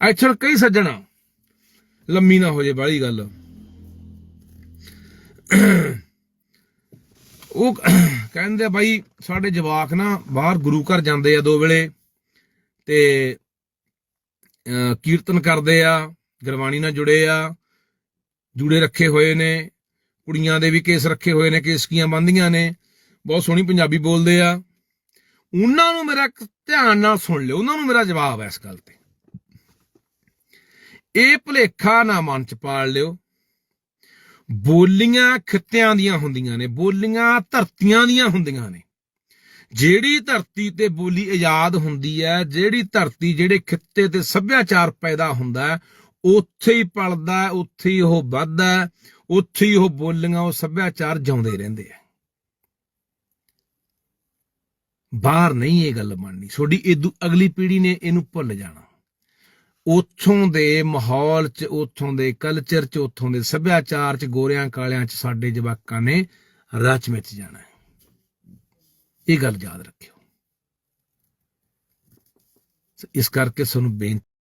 ਐਛਣ ਕਈ ਸੱਜਣਾ ਲੰਮੀ ਨਾ ਹੋ ਜੇ ਬਾਹਲੀ ਗੱਲ। ਉਹ ਕਹਿੰਦੇ ਆ ਬਾਈ, ਸਾਡੇ ਜਵਾਕ ਨਾ ਬਾਹਰ ਗੁਰੂ ਘਰ ਜਾਂਦੇ ਆ ਦੋ ਵੇਲੇ ਤੇ ਕੀਰਤਨ ਕਰਦੇ ਆ, ਗੁਰਬਾਣੀ ਨਾਲ ਜੁੜੇ ਆ, ਜੁੜੇ ਰੱਖੇ ਹੋਏ ਨੇ, ਕੁੜੀਆਂ ਦੇ ਵੀ ਕੇਸ ਰੱਖੇ ਹੋਏ ਨੇ ਕੇਸਕੀਆਂ ਬੰਦੀਆਂ ਨੇ, ਬਹੁਤ ਸੋਹਣੀ ਪੰਜਾਬੀ ਬੋਲਦੇ ਆ। ਉਹਨਾਂ ਨੂੰ ਮੇਰਾ ਧਿਆਨ ਨਾਲ ਸੁਣ ਲਿਓ, ਉਹਨਾਂ ਨੂੰ ਮੇਰਾ ਜਵਾਬ ਹੈ ਇਸ ਗੱਲ ਤੇ। ਇਹ ਭੁਲੇਖਾ ਨਾ ਮਨ ਚ ਪਾਲ ਲਿਓ। ਬੋਲੀਆਂ ਖਿੱਤਿਆਂ ਦੀਆਂ ਹੁੰਦੀਆਂ ਨੇ, ਬੋਲੀਆਂ ਧਰਤੀਆਂ ਦੀਆਂ ਹੁੰਦੀਆਂ ਨੇ। ਜਿਹੜੀ ਧਰਤੀ ਤੇ ਬੋਲੀ ਆਜ਼ਾਦ ਹੁੰਦੀ ਹੈ, ਜਿਹੜੀ ਧਰਤੀ ਜਿਹੜੇ ਖਿੱਤੇ ਤੇ ਸੱਭਿਆਚਾਰ ਪੈਦਾ ਹੁੰਦਾ ਉੱਥੇ ਹੀ ਪਲਦਾ ਉੱਥੇ ਹੀ ਉਹ ਵੱਧਦਾ ਉੱਥੇ ਹੀ ਉਹ ਬੋਲੀਆਂ, ਉਹ ਸੱਭਿਆਚਾਰ ਜਿਉਂਦੇ ਰਹਿੰਦੇ ਆ। ਬਾਹਰ ਨਹੀਂ ਇਹ ਗੱਲ ਬਣਨੀ। ਤੁਹਾਡੀ ਇਦੂ ਅਗਲੀ ਪੀੜ੍ਹੀ ਨੇ ਇਹਨੂੰ ਭੁੱਲ ਜਾਣਾ। ਉੱਥੋਂ ਦੇ ਮਾਹੌਲ 'ਚ, ਉੱਥੋਂ ਦੇ ਕਲਚਰ 'ਚ, ਉੱਥੋਂ ਦੇ ਸੱਭਿਆਚਾਰ 'ਚ, ਗੋਰਿਆਂ ਕਾਲਿਆਂ 'ਚ ਸਾਡੇ ਜਵਾਕਾਂ ਨੇ ਰਚ ਵਿੱਚ ਜਾਣਾ ਹੈ। ਇਹ ਗੱਲ ਯਾਦ ਰੱਖਿਓ। ਇਸ ਕਰਕੇ ਤੁਹਾਨੂੰ ਬੇਨਤੀ